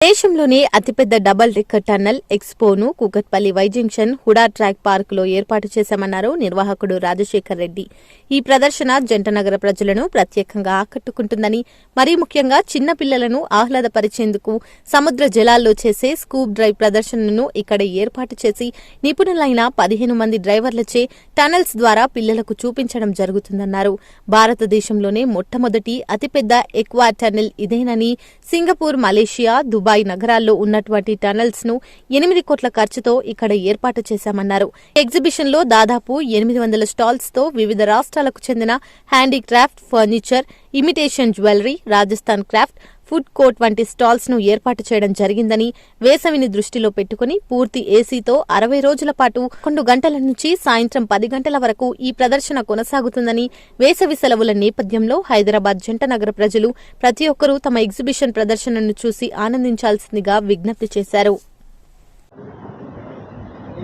దేశంలోనే అతిపెద్ద double decker tunnel ఎక్స్పోను Kukatpally Y junction HUDA track పార్క్లో ఏర్పాటు చేశామన్నారు నిర్వాహకుడు రాజశేఖర్ రెడ్డి. ఈ ప్రదర్శన జంటనగర ప్రజలను ప్రత్యేకంగా ఆకట్టుకుంటుందని మరీ ముఖ్యంగా చిన్న పిల్లలను ఆహ్లాదపరిచేందుకు సముద్ర జలాల్లో చేసే స్కూబ్ డ్రైవ్ ప్రదర్శనను ఇక్కడ ఏర్పాటు చేసి నిపుణులైన పదిహేను మంది డ్రైవర్లచే టనల్స్ ద్వారా పిల్లలకు చూపించడం జరుగుతుందన్నారు. భారతదేశంలోనే మొట్టమొదటి అతిపెద్ద ఎక్వా టన్నెల్ ఇదేనని సింగపూర్ మలేషియా దుబాయ్ నగరాల్లో ఉన్నటువంటి టనల్స్ను ఎనిమిది కోట్ల ఖర్చుతో ఇక్కడ ఏర్పాటు చేశామన్నారు. ఎగ్జిబిషన్లో దాదాపు ఎనిమిది వందల స్టాల్స్తో వివిధ రాష్ట్రాలకు చెందిన handicraft furniture imitation jewellery Rajasthan craft food court వంటి స్టాల్స్ను ఏర్పాటు చేయడం జరిగిందని వేసవిని దృష్టిలో పెట్టుకుని పూర్తి ఏసీతో అరవై రోజుల పాటు రెండు గంటల నుంచి సాయంత్రం పది గంటల వరకు ఈ ప్రదర్శన కొనసాగుతుందని వేసవి సెలవుల నేపథ్యంలో హైదరాబాద్ జంట నగర ప్రజలు ప్రతి ఒక్కరూ తమ ఎగ్జిబిషన్ ప్రదర్శనను చూసి ఆనందించాల్సిందిగా విజ్ఞప్తి చేశారు.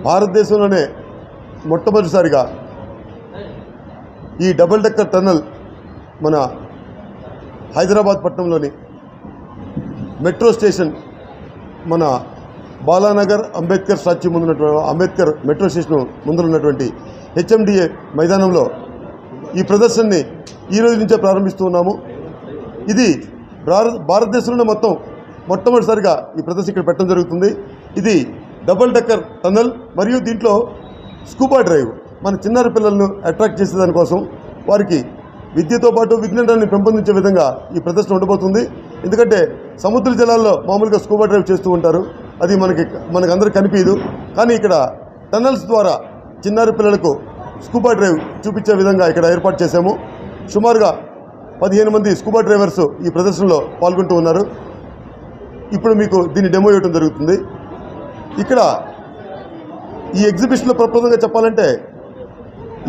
భారతదేశంలోనే మొట్టమొదటిసారిగా ఈ డబుల్ డెక్కర్ టన్నల్ మన హైదరాబాద్ పట్టణంలోని మెట్రో స్టేషన్ మన బాలానగర్ అంబేద్కర్ స్టాచ్యూ ముందున్నటువంటి అంబేద్కర్ మెట్రో స్టేషన్ ముందున్నటువంటి హెచ్ఎండిఏ మైదానంలో ఈ ప్రదర్శనని ఈ రోజు నుంచే ప్రారంభిస్తూ ఉన్నాము. ఇది భారత భారతదేశంలోనే మొత్తం మొట్టమొదటిసారిగా ఈ ప్రదర్శన ఇక్కడ పెట్టడం జరుగుతుంది. ఇది డబుల్ డెక్కర్ టన్నల్ మరియు దీంట్లో స్కూబా డ్రైవ్ మన చిన్నారి పిల్లలను అట్రాక్ట్ చేసే దానికోసం వారికి విద్యతో పాటు విజ్ఞానాన్ని పెంపొందించే విధంగా ఈ ప్రదర్శన ఉండబోతుంది. ఎందుకంటే సముద్ర జలాల్లో మామూలుగా స్కూబా డ్రైవ్ చేస్తూ ఉంటారు. అది మనకి మనకు అందరికి కనిపించదు కానీ ఇక్కడ టన్నల్స్ ద్వారా చిన్నారి పిల్లలకు స్కూబా డ్రైవ్ చూపించే విధంగా ఇక్కడ ఏర్పాటు చేశాము. సుమారుగా పదిహేను మంది స్కూబా డ్రైవర్స్ ఈ ప్రదర్శనలో పాల్గొంటూ ఉన్నారు. ఇప్పుడు మీకు దీన్ని డెమో ఇవ్వడం జరుగుతుంది. ఇక్కడ ఈ ఎగ్జిబిషన్లో ప్రప్రదంగా చెప్పాలంటే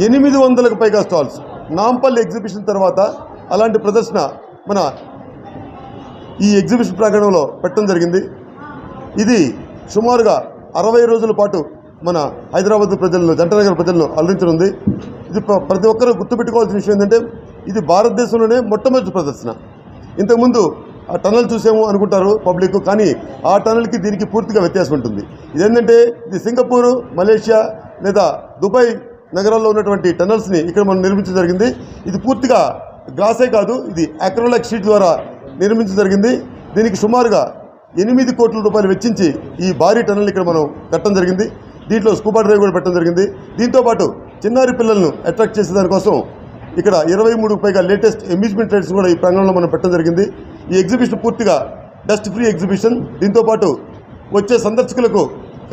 ఎనిమిది వందలకు పైగా స్టాల్స్ నాంపల్లి ఎగ్జిబిషన్ తర్వాత అలాంటి ప్రదర్శన మన ఈ ఎగ్జిబిషన్ ప్రాంగణంలో పెట్టడం జరిగింది. ఇది సుమారుగా అరవై రోజుల పాటు మన హైదరాబాద్ ప్రజలను జంటనగర్ ప్రజలను అలరించనుంది. ఇది ప్ర- ప్రతి ఒక్కరూ గుర్తుపెట్టుకోవాల్సిన విషయం ఏంటంటే ఇది భారతదేశంలోనే మొట్టమొదటి ప్రదర్శన. ఇంతకుముందు ఆ టనల్ చూసాము అనుకుంటారు పబ్లిక్ కానీ ఆ టనల్కి దీనికి పూర్తిగా వ్యత్యాసం ఉంటుంది ఇదేంటంటే ఇది సింగపూర్ మలేషియా లేదా దుబాయ్ నగరాల్లో ఉన్నటువంటి టనల్స్ని ఇక్కడ మనం నిర్మించడం జరిగింది. ఇది పూర్తిగా గ్లాసే కాదు ఇది అక్రోలాక్ షీట్ ద్వారా నిర్మించడం జరిగింది. దీనికి సుమారుగా ఎనిమిది కోట్ల రూపాయలు వెచ్చించి ఈ భారీ టనల్ ఇక్కడ మనం కట్టడం జరిగింది. దీంట్లో స్కూబా డ్రైవ్ కూడా పెట్టడం జరిగింది. దీంతోపాటు చిన్నారి పిల్లలను అట్రాక్ట్ చేసే దానికోసం ఇక్కడ ఇరవై మూడు పైగా లేటెస్ట్ అమ్యూజ్మెంట్ రైడ్స్ కూడా ఈ ప్రాంగణంలో మనం పెట్టడం జరిగింది. ఈ ఎగ్జిబిషన్ పూర్తిగా డస్ట్ ఫ్రీ ఎగ్జిబిషన్ దీంతోపాటు వచ్చే సందర్శకులకు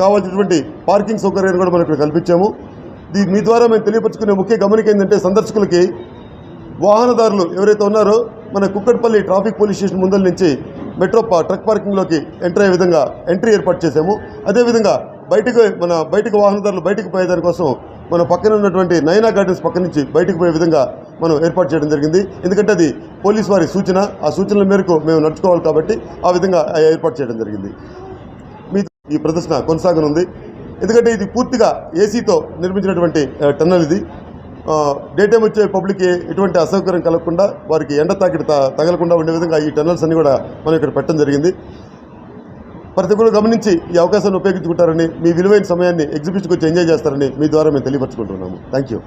కావాల్సినటువంటి పార్కింగ్ సౌకర్యాన్ని కూడా మనం ఇక్కడ కల్పించాము. మీ ద్వారా మేము తెలియపరుచుకునే ముఖ్య గమనిక ఏంటంటే సందర్శకులకి వాహనదారులు ఎవరైతే ఉన్నారో మన కుక్కట్పల్లి ట్రాఫిక్ పోలీస్ స్టేషన్ ముందల నుంచి మెట్రో ట్రక్ పార్కింగ్లోకి ఎంటర్ అయ్యే విధంగా ఎంట్రీ ఏర్పాటు చేశాము. అదేవిధంగా బయటకు మన బయటకు వాహనదారులు బయటకు పోయేదానికోసం మన పక్కన ఉన్నటువంటి నైనా గార్డెన్స్ పక్క నుంచి బయటకు పోయే విధంగా మనం ఏర్పాటు చేయడం జరిగింది. ఎందుకంటే అది పోలీస్ వారి సూచన. ఆ సూచనల మేరకు మేము నడుచుకోవాలి కాబట్టి ఆ విధంగా ఏర్పాటు చేయడం జరిగింది. మీ ఈ ప్రదర్శన కొనసాగనుంది. ఎందుకంటే ఇది పూర్తిగా ఏసీతో నిర్మించినటువంటి టన్నల్ ఇది. డే టైం వచ్చే పబ్లిక్కి ఎటువంటి అసౌకర్యం కలగకుండా వారికి ఎండ తాకిడి తగలకుండా ఉండే విధంగా ఈ టన్నల్స్ అన్ని కూడా మనం ఇక్కడ పెట్టడం జరిగింది. ప్రతి ఒక్కరు గమనించి ఈ అవకాశాన్ని ఉపయోగించుకుంటారని మీ విలువైన సమయాన్ని ఎగ్జిబిషన్కి వచ్చి ఎంజాయ్ చేస్తారని మీ ద్వారా మేము తెలియపరచుకుంటున్నాము. Thank you